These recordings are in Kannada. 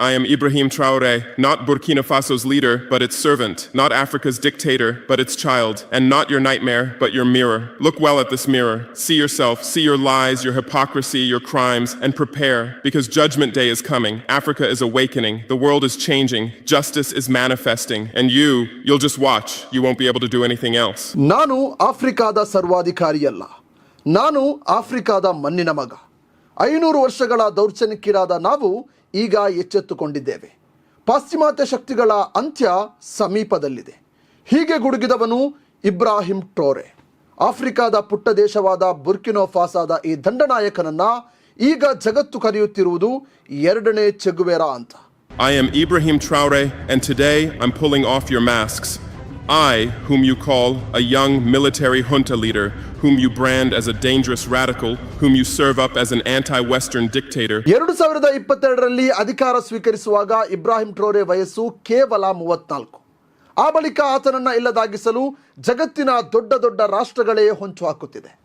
I am Ibrahim Traore, not Burkina Faso's leader, but its servant, not Africa's dictator, but its child, and not your nightmare, but your mirror. Look well at this mirror. See yourself, see your lies, your hypocrisy, your crimes, and prepare, because Judgment Day is coming. Africa is awakening. The world is changing. Justice is manifesting. And you, you'll just watch. You won't be able to do anything else. Nanu Afrikada Sarvadikariella. Nanu Afrikada Maninamaga. ಐನೂರು ವರ್ಷಗಳ ದೌರ್ಜನ್ಯಕ್ಕೀಡಾದ ನಾವು ಈಗ ಎಚ್ಚೆತ್ತುಕೊಂಡಿದ್ದೇವೆ. ಪಾಶ್ಚಿಮಾತ್ಯ ಶಕ್ತಿಗಳ ಅಂತ್ಯ ಸಮೀಪದಲ್ಲಿದೆ. ಹೀಗೆ ಗುಡುಗಿದವನು ಇಬ್ರಾಹಿಂ ಟ್ರೋರೆ ಆಫ್ರಿಕಾದ ಪುಟ್ಟ ದೇಶವಾದ ಬುರ್ಕಿನೋ ಫಾಸಾದ ಈ ದಂಡನಾಯಕನನ್ನ ಈಗ ಜಗತ್ತು ಕರೆಯುತ್ತಿರುವುದು ಎರಡನೇ ಚೆಗುವೆರಾ ಅಂತ. I I Ibrahim Ibrahim and today I am pulling off your masks. I, whom you call a young military junta leader, whom you brand as a dangerous radical, whom you serve up as an anti Western dictator, ಎರಡು ಸಾವಿರದ ಅಧಿಕಾರ ಸ್ವೀಕರಿಸುವಾಗ ಇಬ್ರಾಹಿಂ ಟ್ರೋರೆ ವಯಸ್ಸು ಕೇವಲ ಮೂವತ್ನಾಲ್ಕು. ಆ ಬಳಿಕ ಆತನನ್ನ ಇಲ್ಲದಾಗಿಸಲು ಜಗತ್ತಿನ ದೊಡ್ಡ ದೊಡ್ಡ ರಾಷ್ಟ್ರಗಳೇ ಹೊಂಚು ಹಾಕುತ್ತಿದೆ.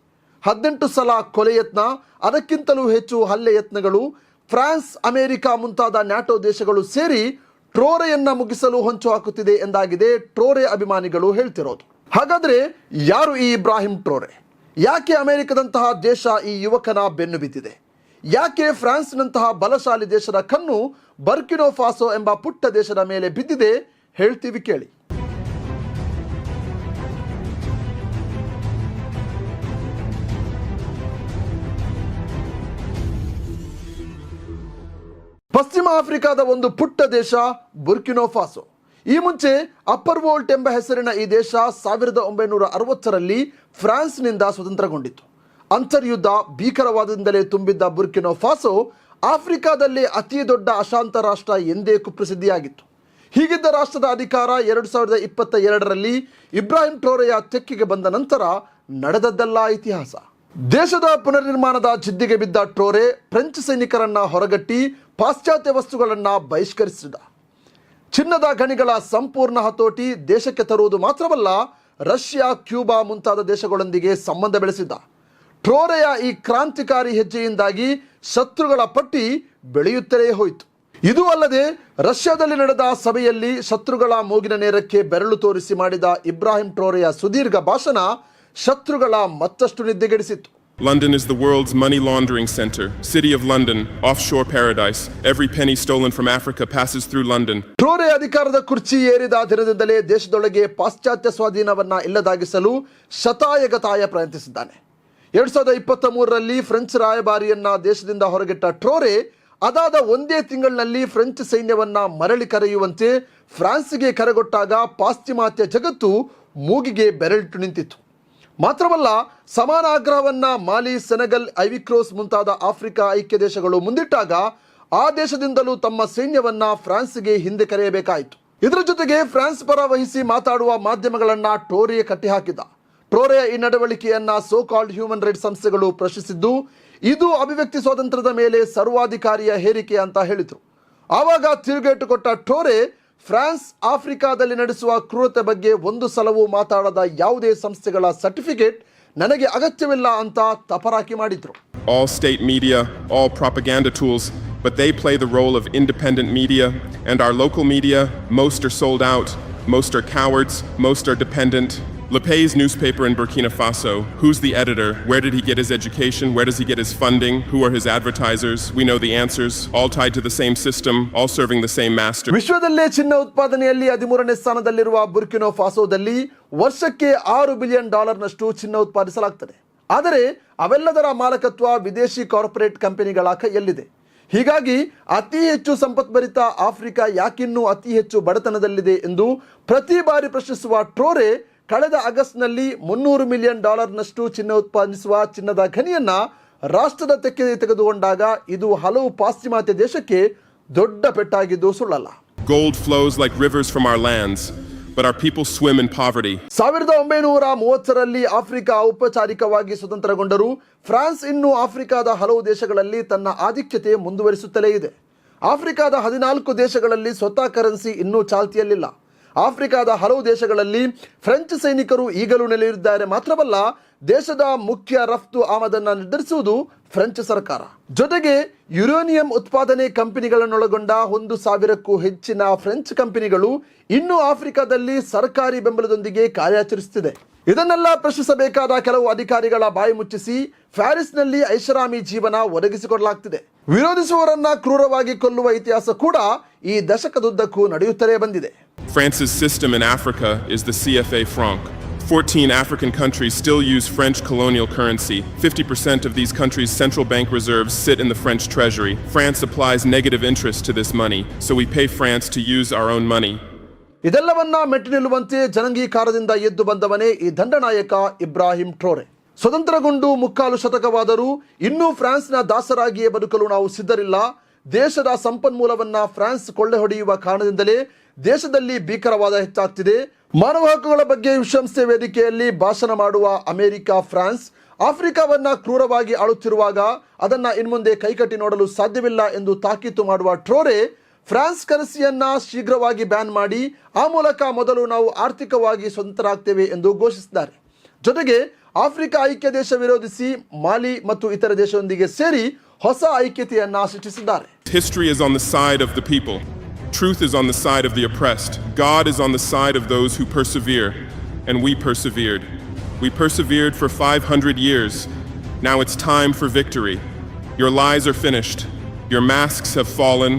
ಹದಿನೆಂಟು ಸಲ ಕೊಲೆ ಯತ್ನ ಅದಕ್ಕಿಂತಲೂ ಹೆಚ್ಚು ಹಲ್ಲೆ ಯತ್ನಗಳು ಫ್ರಾನ್ಸ್ ಅಮೆರಿಕ ಮುಂತಾದ ನ್ಯಾಟೋ ದೇಶಗಳು ಸೇರಿ ಟ್ರೋರೆಯನ್ನ ಮುಗಿಸಲು ಹೊಂಚು ಹಾಕುತ್ತಿದೆ ಎಂದಾಗಿದೆ ಟ್ರೋರೆ ಅಭಿಮಾನಿಗಳು ಹೇಳ್ತಿರೋದು. ಹಾಗಾದ್ರೆ ಯಾರು ಈ ಇಬ್ರಾಹಿಂ ಟ್ರೋರೆ? ಯಾಕೆ ಅಮೆರಿಕದಂತಹ ದೇಶ ಈ ಯುವಕನ ಬೆನ್ನು ಬಿದ್ದಿದೆ? ಯಾಕೆ ಫ್ರಾನ್ಸ್ನಂತಹ ಬಲಶಾಲಿ ದೇಶದ ಕಣ್ಣು ಬರ್ಕಿನೋ ಫಾಸೋ ಎಂಬ ಪುಟ್ಟ ದೇಶದ ಮೇಲೆ ಬಿದ್ದಿದೆ? ಹೇಳ್ತೀವಿ ಕೇಳಿ. ಪಶ್ಚಿಮ ಆಫ್ರಿಕಾದ ಒಂದು ಪುಟ್ಟ ದೇಶ ಬುರ್ಕಿನೋಫಾಸೊ ಈ ಮುಂಚೆ ಅಪ್ಪರ್ ವೋಲ್ಟ್ ಎಂಬ ಹೆಸರಿನ ಈ ದೇಶ ಸಾವಿರದ ಒಂಬೈನೂರ ಅರವತ್ತರಲ್ಲಿ ಫ್ರಾನ್ಸ್ನಿಂದ ಸ್ವತಂತ್ರಗೊಂಡಿತು ಅಂತರ್ಯುದ್ಧ ಭೀಕರವಾದದಿಂದಲೇ ತುಂಬಿದ್ದ ಬುರ್ಕಿನೋ ಫಾಸೋ ಆಫ್ರಿಕಾದಲ್ಲಿ ಅತಿ ದೊಡ್ಡ ಅಶಾಂತ ರಾಷ್ಟ್ರ ಎಂದೇ ಕುಪ್ರಸಿದ್ಧಿಯಾಗಿತ್ತು. ಹೀಗಿದ್ದ ರಾಷ್ಟ್ರದ ಅಧಿಕಾರ ಎರಡು ಸಾವಿರದ ಇಪ್ಪತ್ತ ಎರಡರಲ್ಲಿ ಇಬ್ರಾಹಿಂ ಟ್ರೋರೆಯ ತೆಕ್ಕಿಗೆ ಬಂದ ನಂತರ ನಡೆದದ್ದಲ್ಲ ಇತಿಹಾಸ. ದೇಶದ ಪುನರ್ನಿರ್ಮಾಣದ ಜಿದ್ದಿಗೆ ಬಿದ್ದ ಟ್ರೋರೆ ಫ್ರೆಂಚ್ ಸೈನಿಕರನ್ನ ಹೊರಗಟ್ಟಿ ಪಾಶ್ಚಾತ್ಯ ವಸ್ತುಗಳನ್ನು ಬಹಿಷ್ಕರಿಸಿದ. ಚಿನ್ನದ ಗಣಿಗಳ ಸಂಪೂರ್ಣ ಹತೋಟಿ ದೇಶಕ್ಕೆ ತರುವುದು ಮಾತ್ರವಲ್ಲ, ರಷ್ಯಾ, ಕ್ಯೂಬಾ ಮುಂತಾದ ದೇಶಗಳೊಂದಿಗೆ ಸಂಬಂಧ ಬೆಳೆಸಿದ್ದ ಟ್ರೋರೆಯ ಈ ಕ್ರಾಂತಿಕಾರಿ ಹೆಜ್ಜೆಯಿಂದಾಗಿ ಶತ್ರುಗಳ ಪಟ್ಟಿ ಬೆಳೆಯುತ್ತಲೇ ಹೋಯಿತು. ಇದು ಅಲ್ಲದೆ, ರಷ್ಯಾದಲ್ಲಿ ನಡೆದ ಸಭೆಯಲ್ಲಿ ಶತ್ರುಗಳ ಮೂಗಿನ ನೇರಕ್ಕೆ ಬೆರಳು ತೋರಿಸಿ ಮಾಡಿದ ಇಬ್ರಾಹಿಂ ಟ್ರೋರೆಯ ಸುದೀರ್ಘ ಭಾಷಣ ಶತ್ರುಗಳ ಮತ್ತಷ್ಟು ನಿದ್ದೆಗೆಡಿಸಿತ್ತು. London is the world's money laundering center. City of London, offshore paradise. Every penny stolen from Africa passes through London. ಟ್ರೋರೆ ಅಧಿಕಾರದ ಕುರ್ಚಿ ಏರಿದ ದಿನದಿಂದಲೇ ದೇಶದೊಳಗೆ ಪಾಶ್ಚಾತ್ಯ ಸ್ವಾಧೀನವನ್ನ ಇಲ್ಲದಾಗಿಸಲು ಶತಾಯಗತಾಯ ಪ್ರಯತ್ನಿಸಿದ್ದಾನೆ ಎರಡ್ ಸಾವಿರದ ಇಪ್ಪತ್ತ ಮೂರರಲ್ಲಿ ಫ್ರೆಂಚ್ ರಾಯಭಾರಿಯನ್ನ ದೇಶದಿಂದ ಹೊರಗಿಟ್ಟ ಟ್ರೋರೆ ಅದಾದ ಒಂದೇ ತಿಂಗಳಿನಲ್ಲಿ ಫ್ರೆಂಚ್ ಸೈನ್ಯವನ್ನ ಮರಳಿ ಕರೆಯುವಂತೆ ಫ್ರಾನ್ಸ್ಗೆ ಕರೆಗೊಟ್ಟಾಗ ಪಾಶ್ಚಿಮಾತ್ಯ ಜಗತ್ತು ಮೂಗಿಗೆ ಬೆರಳಿಟ್ಟು ನಿಂತಿತ್ತು ಮಾತ್ರವಲ್ಲ, ಸಮಾನ ಆಗ್ರಹವನ್ನ ಮಾಲಿ, ಸೆನೆಗಲ್, ಐವಿಕ್ರೋಸ್ ಮುಂತಾದ ಆಫ್ರಿಕಾ ಐಕ್ಯ ದೇಶಗಳು ಮುಂದಿಟ್ಟಾಗ ಆ ದೇಶದಿಂದಲೂ ತಮ್ಮ ಸೈನ್ಯವನ್ನ ಫ್ರಾನ್ಸ್ಗೆ ಹಿಂದೆ ಕರೆಯಬೇಕಾಯಿತು. ಇದರ ಜೊತೆಗೆ ಫ್ರಾನ್ಸ್ ಪರ ವಹಿಸಿ ಮಾತಾಡುವ ಮಾಧ್ಯಮಗಳನ್ನ ಟೋರೆ ಕಟ್ಟಿಹಾಕಿದ. ಟೋರೆಯ ಈ ನಡವಳಿಕೆಯನ್ನ ಸೋ ಕಾಲ್ಡ್ ಹ್ಯೂಮನ್ ರೈಟ್ಸ್ ಸಂಸ್ಥೆಗಳು ಪ್ರಶ್ನಿಸಿದ್ದು, ಇದು ಅಭಿವ್ಯಕ್ತಿ ಸ್ವಾತಂತ್ರ್ಯದ ಮೇಲೆ ಸರ್ವಾಧಿಕಾರಿಯ ಹೇರಿಕೆ ಅಂತ ಹೇಳಿತು ಆವಾಗ ತಿರುಗೇಟು ಕೊಟ್ಟ ಟೋರೆ ಫ್ರಾನ್ಸ್ ಆಫ್ರಿಕಾದಲ್ಲಿ ನಡೆಸುವ ಕ್ರೂರತೆ ಬಗ್ಗೆ ಒಂದು ಸಲವೂ ಮಾತಾಡದ ಯಾವುದೇ ಸಂಸ್ಥೆಗಳ ಸರ್ಟಿಫಿಕೇಟ್ ನನಗೆ ಅಗತ್ಯವಿಲ್ಲ ಅಂತ ತಪರಾಕಿ ಮಾಡಿದ್ರು All state media, all propaganda tools, but they play the role of independent media. And our local media, most are sold out, most are cowards, most are dependent. Lepay's newspaper in Burkina Faso, who's the editor? Where did he get his education? Where does he get his funding? Who are his advertisers? We know the answers, all tied to the same system, all serving the same master. ವಿಶ್ವದಲ್ಲೇ ಚಿನ್ನ ಉತ್ಪಾದನೆಯಲ್ಲಿ ಹದಿಮೂರನೇ ಸ್ಥಾನದಲ್ಲಿರುವ ಬುರ್ಕಿನೋ ಫಾಸೋದಲ್ಲಿ ವರ್ಷಕ್ಕೆ ಆರು ಬಿಲಿಯನ್ ಡಾಲರ್ನಷ್ಟು ಚಿನ್ನ ಉತ್ಪಾದಿಸಲಾಗ್ತದೆ ಆದರೆ ಅವೆಲ್ಲದರ ಮಾಲಕತ್ವ ವಿದೇಶಿ ಕಾರ್ಪೊರೇಟ್ ಕಂಪನಿಗಳ ಕೈಯಲ್ಲಿದೆ ಹೀಗಾಗಿ ಅತಿ ಹೆಚ್ಚು ಸಂಪತ್ಭರಿತ ಆಫ್ರಿಕಾ ಯಾಕಿನ್ನೂ ಅತಿ ಹೆಚ್ಚು ಬಡತನದಲ್ಲಿದೆ ಎಂದು ಪ್ರತಿ ಬಾರಿ ಪ್ರಶ್ನಿಸುವ ಟ್ರೋರೆ ಕಳೆದ ಆಗಸ್ಟ್ನಲ್ಲಿ ಮುನ್ನೂರು ಮಿಲಿಯನ್ ಡಾಲರ್ನಷ್ಟು ಚಿನ್ನ ಉತ್ಪಾದಿಸುವ ಚಿನ್ನದ ಖನಿಯನ್ನ ರಾಷ್ಟ್ರದ ತೆಕ್ಕೆ ತೆಗೆದುಕೊಂಡಾಗ ಇದು ಹಲವು ಪಾಶ್ಚಿಮಾತ್ಯ ದೇಶಕ್ಕೆ ದೊಡ್ಡ ಪೆಟ್ಟಾಗಿದ್ದು ಸುಳ್ಳಲ್ಲ. Gold flows like rivers from our lands, but our people swim in poverty. ಸಾವಿರದ ಒಂಬೈನೂರ ಮೂವತ್ತರಲ್ಲಿ ಆಫ್ರಿಕಾ ಔಪಚಾರಿಕವಾಗಿ ಸ್ವತಂತ್ರಗೊಂಡರೂ ಫ್ರಾನ್ಸ್ ಇನ್ನೂ ಆಫ್ರಿಕಾದ ಹಲವು ದೇಶಗಳಲ್ಲಿ ತನ್ನ ಆಧಿಕ್ಯತೆ ಮುಂದುವರಿಸುತ್ತಲೇ ಇದೆ. ಆಫ್ರಿಕಾದ ಹದಿನಾಲ್ಕು ದೇಶಗಳಲ್ಲಿ ಸ್ವತಃ ಕರೆನ್ಸಿ ಇನ್ನೂ ಚಾಲ್ತಿಯಲ್ಲಿಲ್ಲ. ಆಫ್ರಿಕಾದ ಹಲವು ದೇಶಗಳಲ್ಲಿ ಫ್ರೆಂಚ್ ಸೈನಿಕರು ಈಗಲೂ ನೆಲೆಯಿದ್ದಾರೆ ಮಾತ್ರವಲ್ಲ, ದೇಶದ ಮುಖ್ಯ ರಫ್ತು ಆಮದನ್ನು ನಿರ್ಧರಿಸುವುದು ಫ್ರೆಂಚ್ ಸರ್ಕಾರ. ಜೊತೆಗೆ, ಯುರೇನಿಯಂ ಉತ್ಪಾದನೆ ಕಂಪನಿಗಳನ್ನೊಳಗೊಂಡ ಒಂದು ಸಾವಿರಕ್ಕೂ ಹೆಚ್ಚಿನ ಫ್ರೆಂಚ್ ಕಂಪನಿಗಳು ಇನ್ನೂ ಆಫ್ರಿಕಾದಲ್ಲಿ ಸರ್ಕಾರಿ ಬೆಂಬಲದೊಂದಿಗೆ ಕಾರ್ಯಾಚರಿಸುತ್ತಿದೆ. ಇದನ್ನೆಲ್ಲ ಪ್ರಶ್ನಿಸಬೇಕಾದ ಕೆಲವು ಅಧಿಕಾರಿಗಳ ಬಾಯಿ ಮುಚ್ಚಿಸಿ, ಪ್ಯಾರಿಸ್ನಲ್ಲಿ ಐಷಾರಾಮಿ ಜೀವನ ಒದಗಿಸಿಕೊಡಲಾಗ್ತಿದೆ. ವಿರೋಧಿಸುವವರನ್ನ ಕ್ರೂರವಾಗಿ ಕೊಲ್ಲುವ ಇತಿಹಾಸ ಕೂಡ ಈ ದಶಕದುದ್ದಕ್ಕೂ ನಡೆಯುತ್ತಲೇ ಬಂದಿದೆ France's system in Africa is the CFA franc. 14 African countries still use French colonial currency. 50% of these countries' central bank reserves sit in the French treasury. France applies negative interest to this money, so we pay France to use our own money. ಇದೆಲ್ಲವನ್ನ ಮೆಟ್ಟಿ ನಿಲ್ಲುವಂತೆ ಜನಾಂಗೀಕಾರದಿಂದ ಎದ್ದು ಬಂದವನೇ ಈ ದಂಡನಾಯಕ ಇಬ್ರಾಹಿಂ ಟ್ರೋರೆ ಸ್ವತಂತ್ರಗೊಂಡು ಮುಕ್ಕಾಲು ಶತಕವಾದರೂ ಇನ್ನೂ ಫ್ರಾನ್ಸ್ನ ದಾಸರಾಗಿಯೇ ಬದುಕಲು ನಾವು ಸಿದ್ಧರಿಲ್ಲ. ದೇಶದ ಸಂಪನ್ಮೂಲವನ್ನ ಫ್ರಾನ್ಸ್ ಕೊಳ್ಳೆ ಹೊಡೆಯುವ ಕಾರಣದಿಂದಲೇ ದೇಶದಲ್ಲಿ ಭೀಕರವಾದ ಹೆಚ್ಚಾಗ್ತಿದೆ. ಮಾನವ ಹಕ್ಕುಗಳ ಬಗ್ಗೆ ವಿಶ್ವಸಂಸ್ಥೆ ವೇದಿಕೆಯಲ್ಲಿ ಭಾಷಣ ಮಾಡುವ ಅಮೆರಿಕ, ಫ್ರಾನ್ಸ್ ಆಫ್ರಿಕಾವನ್ನ ಕ್ರೂರವಾಗಿ ಆಳುತ್ತಿರುವಾಗ ಅದನ್ನ ಇನ್ಮುಂದೆ ಕೈಕಟ್ಟಿ ನೋಡಲು ಸಾಧ್ಯವಿಲ್ಲ ಎಂದು ತಾಕೀತು ಮಾಡುವ ಟ್ರೋರೆ ಫ್ರಾನ್ಸ್ ಕರೆನ್ಸಿಯನ್ನ ಶೀಘ್ರವಾಗಿ ಬ್ಯಾನ್ ಮಾಡಿ ಆ ಮೂಲಕ ಮೊದಲು ನಾವು ಆರ್ಥಿಕವಾಗಿ ಸ್ವತಂತ್ರರಾಗ್ತೇವೆ ಎಂದು ಘೋಷಿಸಿದ್ದಾರೆ. ಜೊತೆಗೆ ಆಫ್ರಿಕಾ ಐಕ್ಯ ದೇಶ ವಿರೋಧಿಸಿ ಮಾಲಿ ಮತ್ತು ಇತರ ದೇಶದೊಂದಿಗೆ ಸೇರಿ ಹೊಸ ಐಕ್ಯತೆಯನ್ನ ಸೃಷ್ಟಿಸಿದ್ದಾರೆ History is on the side of the people. Truth is on the side of the oppressed. God is on the side of those who persevere. And we persevered. We persevered for 500 years. Now it's time for victory. Your lies are finished. Your masks have fallen.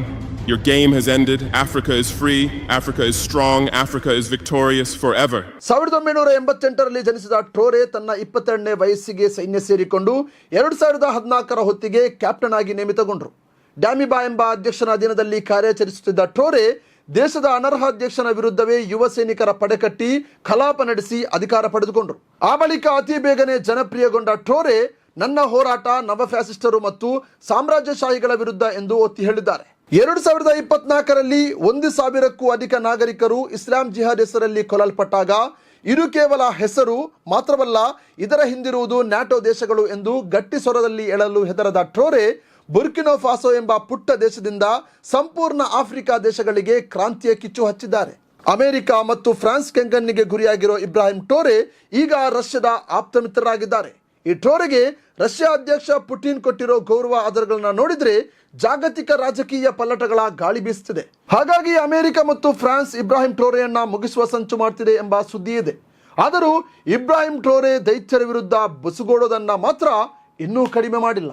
Your game has ended. Africa is free. Africa is strong. Africa is victorious forever. ಸಾವಿರದ ಒಂಬೈನೂರ ಎಂಬತ್ತೆಂಟರಲ್ಲಿ ಜನಿಸಿದ ಟ್ರೋರೆ ತನ್ನ ಇಪ್ಪತ್ತೆರಡನೇ ವಯಸ್ಸಿಗೆ ಸೈನ್ಯ ಸೇರಿಕೊಂಡು ಎರಡು ಸಾವಿರದ ಹದಿನಾಲ್ಕರ ಹೊತ್ತಿಗೆ ಕ್ಯಾಪ್ಟನ್ ಆಗಿ ನೇಮಿತಗೊಂಡರು ಡ್ಯಾಮಿಬಾ ಎಂಬ ಅಧ್ಯಕ್ಷನ ಅಧೀನದಲ್ಲಿ ಕಾರ್ಯಾಚರಿಸುತ್ತಿದ್ದ ಟ್ರೋರೆ ದೇಶದ ಅನರ್ಹ ಅಧ್ಯಕ್ಷನ ವಿರುದ್ಧವೇ ಯುವ ಸೈನಿಕರ ಪಡೆಕಟ್ಟಿ ಕಲಾಪ ನಡೆಸಿ ಅಧಿಕಾರ ಪಡೆದುಕೊಂಡರು ಆ ಬಳಿಕ ಅತಿ ಬೇಗನೆ ಜನಪ್ರಿಯಗೊಂಡ ಟ್ರೋರೆ ನನ್ನ ಹೋರಾಟ ನವ ಫ್ಯಾಸಿಸ್ಟರು ಮತ್ತು ಸಾಮ್ರಾಜ್ಯಶಾಹಿಗಳ ವಿರುದ್ಧ ಎಂದು ಒತ್ತಿ ಹೇಳಿದ್ದಾರೆ ಎರಡು ಸಾವಿರದ ಇಪ್ಪತ್ನಾಲ್ಕರಲ್ಲಿ ಒಂದು ಸಾವಿರಕ್ಕೂ ಅಧಿಕ ನಾಗರಿಕರು ಇಸ್ಲಾಂ ಜಿಹಾದ್ ಹೆಸರಲ್ಲಿ ಕೊಲ್ಲಲ್ಪಟ್ಟಾಗ ಇದು ಕೇವಲ ಹೆಸರು ಮಾತ್ರವಲ್ಲ, ಇದರ ಹಿಂದಿರುವುದು ನ್ಯಾಟೋ ದೇಶಗಳು ಎಂದು ಗಟ್ಟಿ ಸ್ವರದಲ್ಲಿ ಹೇಳಲು ಹೆದರದ ಟ್ರೋರೆ ಬುರ್ಕಿನೋ ಫಾಸೋ ಎಂಬ ಪುಟ್ಟ ದೇಶದಿಂದ ಸಂಪೂರ್ಣ ಆಫ್ರಿಕಾ ದೇಶಗಳಿಗೆ ಕ್ರಾಂತಿಯ ಕಿಚ್ಚು ಹಚ್ಚಿದ್ದಾರೆ. ಅಮೆರಿಕ ಮತ್ತು ಫ್ರಾನ್ಸ್ ಕೆಂಗನ್ನಿಗೆ ಗುರಿಯಾಗಿರೋ ಇಬ್ರಾಹಿಂ ಟೋರೆ ಈಗ ರಷ್ಯಾದ ಆಪ್ತ ಮಿತ್ರರಾಗಿದ್ದಾರೆ. ಈ ಟ್ರೋರಿಗೆ ರಷ್ಯಾ ಅಧ್ಯಕ್ಷ ಪುಟಿನ್ ಕೊಟ್ಟಿರೋ ಗೌರವ ಆಧಾರಗಳನ್ನ ನೋಡಿದ್ರೆ ಜಾಗತಿಕ ರಾಜಕೀಯ ಪಲ್ಲಟಗಳ ಗಾಳಿ ಬೀಸುತ್ತಿದೆ. ಹಾಗಾಗಿ ಅಮೆರಿಕ ಮತ್ತು ಫ್ರಾನ್ಸ್ ಇಬ್ರಾಹಿಂ ಟ್ರೋರೆಯನ್ನ ಮುಗಿಸುವ ಸಂಚು ಮಾಡ್ತಿದೆ ಎಂಬ ಸುದ್ದಿ ಇದೆ. ಆದರೂ ಇಬ್ರಾಹಿಂ ಟ್ರೋರೆ ದೈತ್ಯರ ವಿರುದ್ಧ ಬಸುಗೋಡೋದನ್ನ ಮಾತ್ರ ಇನ್ನೂ ಕಡಿಮೆ ಮಾಡಿಲ್ಲ.